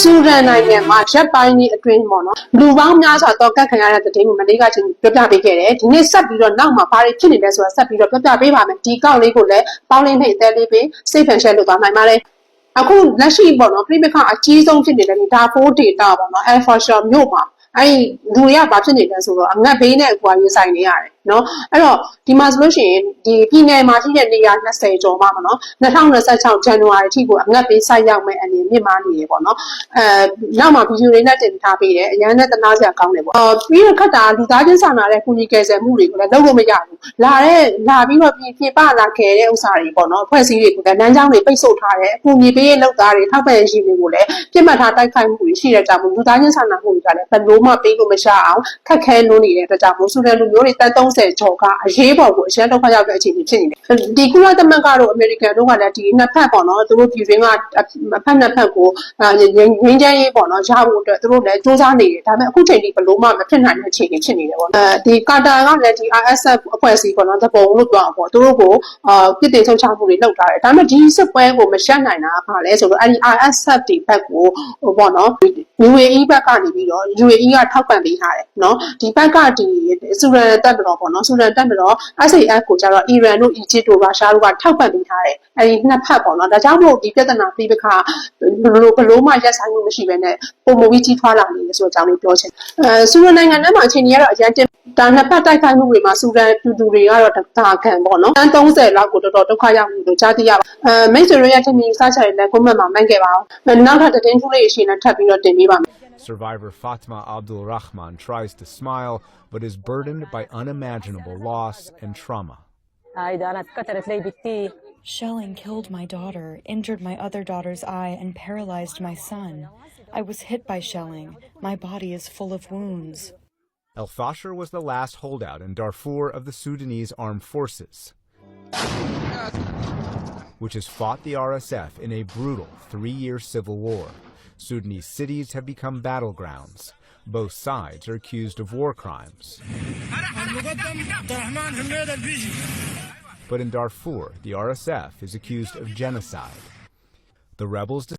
ဆူဒန်နိုင်ငံမှာရက်ပိုင်းကြီးအတွင်းပေါ့နော်လူပေါင်းများစွာတော့ကတ်ခံရတဲ့တဲ့င်းကိုမလေးကချင်းပြပြပေးခဲ့တယ်ဒီနေ့ဆက်ပြီးတော့နောက်မှာဘာတွေဖြစ်နေလဲဆိုတာဆက်ပြီးတော့ပြပြပေးပါမယ်ဒီကောက်လေးကိုလည်းပေါင်းလေးနဲ့အသေးလေးပေးစိတ်ဖန်ရှယ်လုပ်သွားနိုင်ပါတယ်အခုလက်ရှိပေါ့နော်ပြိပခအကြီးဆုံးဖြစ်နေတဲ့ဒါဖိုးဒေတာပေါ့နော် Alpha Shop မြို့မှာအဲ့ဒီလူတွေကဘာဖြစ်နေလဲဆိုတော့အငတ်ဘေးနဲ့အကွာရေးဆိုင်နေရတယ် နော်အဲ့တော့ဒီမှာဆိုလို့ရှိရင်ဒီပြည်နယ်မှာရှိတဲ့နေရာ20ကျော်မှာပေါ့နော်2026ဇန်နဝါရီအထိကိုအငတ်ဘေးဆိုင်ရောက်မဲ့အနေမြင့်မားနေတယ်ပေါ့နော်အဲနောက်မှာဗီဒီယိုတွေနဲ့တင်ထားပေးတယ်အရန်နဲ့တနာစရာကောင်းတယ်ပေါ့အော်ပြီးတော့ခက်တာလူသားချင်းစာနာတဲ့ကုညီကယ်ဆယ်မှုတွေကိုလည်းလုပ်လို့မရဘူးလာတဲ့လာပြီးတော့ပြင်ပြင်ပလာခဲ့တဲ့ဥစ္စာတွေပေါ့နော်ဖွဲ့စည်းတွေကိုလည်းလမ်းကြောင်းတွေပိတ်ဆို့ထားတယ်အကူညီပေးရဲ့လုပ်သားတွေထောက်ပံ့ရေးတွေကိုလည်းပြစ်မှတ်ထားတိုက်ခိုက်မှုတွေရှိတဲ့ကြောင့်မို့လူသားချင်းစာနာမှုတွေကလည်းဘယ်လိုမှပေးလို့မရအောင်ခက်ခဲလွန်းနေတဲ့အတွက်ကြောင့်မို့ဆူဒန်လူမျိုးတွေတန်30ကျော်ကအရေးပေါ်ကိုအရှမ်းဒုက္ခရောက်တဲ့အခြေအနေဖြစ်နေတယ်ဒီကုလသမဂ္ဂတို့အမေရိကန်တို့ကလည်းဒီနှစ်ဖက်ပေါ့နော်သူတို့ပြည်တွင်းကအဖက်နှစ်ဖက်ကိုငင်းချမ်းရေးပေါ့နော်ရဖို့အတွက်သူတို့လည်းစူးစမ်းနေတယ်ဒါပေမဲ့အခုချိန်ထိဘယ်လို့မှမဖြစ်နိုင်တဲ့အခြေအနေဖြစ်နေတယ်ပေါ့အဲဒီကာတာကလည်းဒီ RSF အဖွဲ့အစည်းပေါ့နော်တပုံလို့ပြောအောင်ပေါ့သူတို့ကိုအာပြည်တင်ဆုံးချမှုတွေလုပ်ထားတယ်ဒါပေမဲ့ဒီစစ်ပွဲကိုမရှက်နိုင်တာကဘာလဲဆိုတော့အဲဒီ RSF တွေဘက်ကိုဟိုပေါ့နော် UAE ဘက်ကနေပြီးတော့ UAE ကထောက်ပံ့ပေးထားတယ်နော်ဒီဘက်ကဒီဆူရန်တက်မတော်ပေါ့နော်ဆူရန်တက်မတော် SAF ကိုကျတော့အီရန်တို့အီဂျစ်တို့ရုရှားတို့ကထောက်ပံ့ပေးထားတယ်အဲဒီနှစ်ဖက်ပေါ့နော်ဒါကြောင့်မို့ဒီပြဿနာပြီးပခါဘလို့ဘလို့မှရက်ဆိုင်မှုမရှိဘဲနဲ့ပုံမူကြီးကြီးထွားလာနေတယ်ဆိုတော့အကြောင်းလေးပြောချင်အဲဆူရန်နိုင်ငံထဲမှာအချိန်ကြီးကတော့အရင်တင် ဒါနှစ်ဖက်တိုက်ခိုက်မှုတွေမှာဆူဒန်ပြည်သူတွေကတော့ဒါခံပေါ့နော်။တန်း30လောက်ကိုတော်တော်ဒုက္ခရောက်နေလို့ကြားသိရပါ။အဲမိတ်ဆွေတို့ရဲ့ထင်မြင်ယူဆချက်တွေလည်း comment Survivor Fatma Abdul Rahman tries to smile but is burdened by unimaginable loss and trauma. Shelling killed my daughter, injured my other daughter's eye, and paralyzed my son. I was hit by shelling. My body is full of wounds. El Fasher was the last holdout in Darfur of the Sudanese armed forces, which has fought the RSF in a brutal three year civil war. Sudanese cities have become battlegrounds. Both sides are accused of war crimes. But in Darfur, the RSF is accused of genocide. The rebels